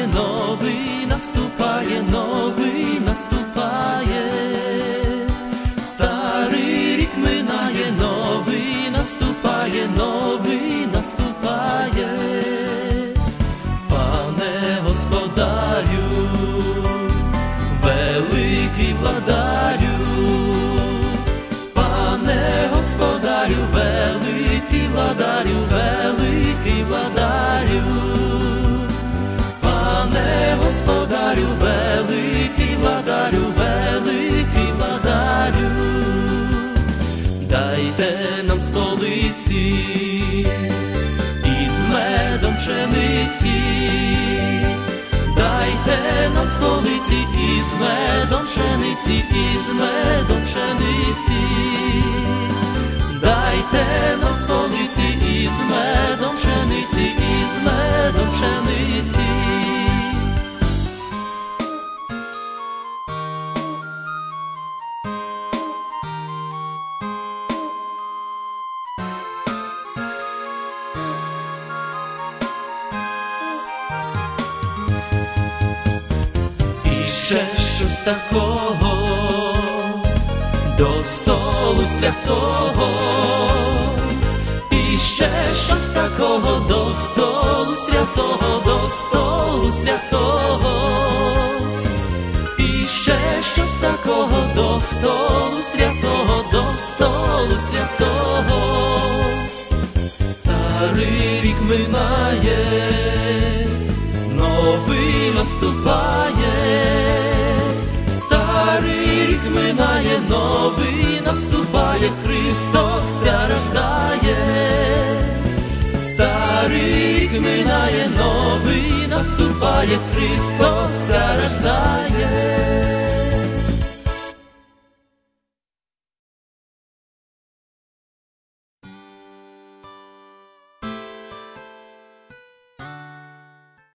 наступає новий, наступає новий, наступає, старий рік минає новий, наступає новий, наступає, пане господарю, великий владарю, пане господарю, великий владарю, великий владарю. господарю, великий владарю, великий владарю, дайте нам з полиці із медом пшениці, дайте нам з із медом пшениці, із медом пшениці, дайте нам з із медом пшениці, із медом пшениці. Ще щось такого? До столу святого, і ще щось такого до столу святого, до столу святого, і ще щось такого до столу святого, до столу святого. Старий рік минає, новий наступає, рік минає, новий наступає, Христос вся рождає, старий рік минає, новий наступає, Христос вся рождає.